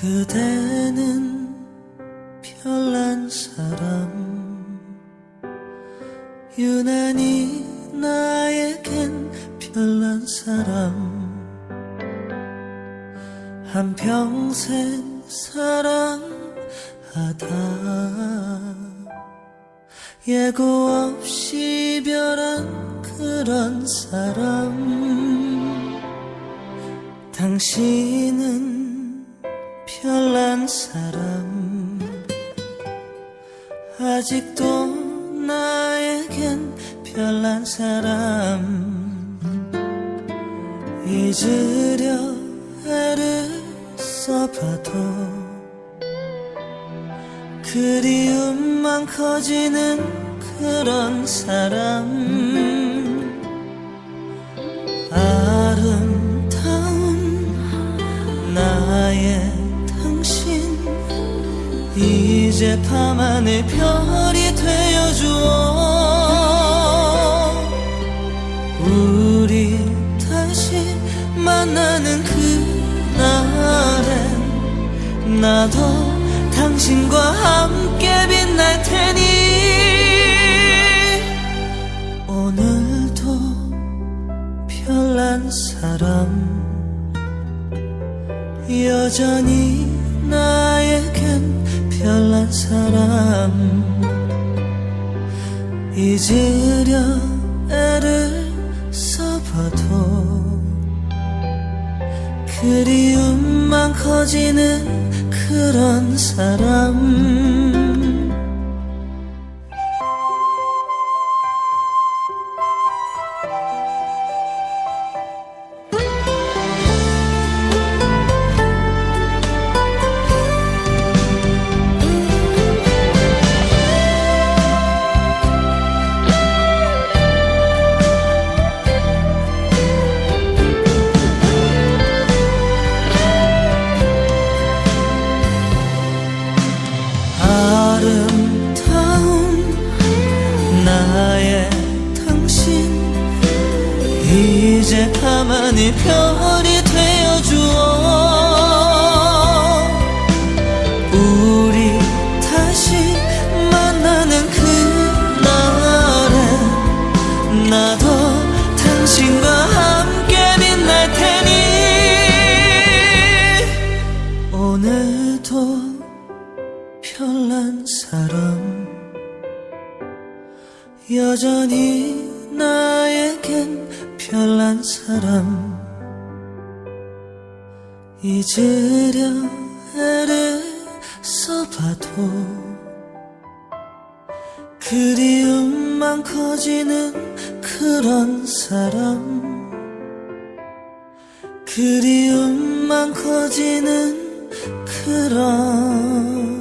그대는 별난 사람. 유난히 나에겐 별난 사람. 한평생 사랑 하다. 예고 없이 별한 그런 사람. 당신은 별난 사람. 아직도 나에겐 별난 사람. 잊으려 애를 써봐도 그리움만 커지는 그런 사람. 아름다운 나의 당신. 이제 밤하늘 별이 되어주어 우리 다시 만나는 그날엔 나도 당신과 함께 빛날 테니 오늘도 별난 사람 여전히 나에겐 별난 사람 잊으려 애를 써봐도 그리움만 커지는 그런 사람 가만히 별이 되어주어. 우리 다시 만나는 그날엔 나도 당신과 함께 빛날 테니. 오늘도 별난 사람 여전히 나에겐 별난 사람 잊으려 애를 써봐도 그리움만 커지는 그런 사람 그리움만 커지는 그런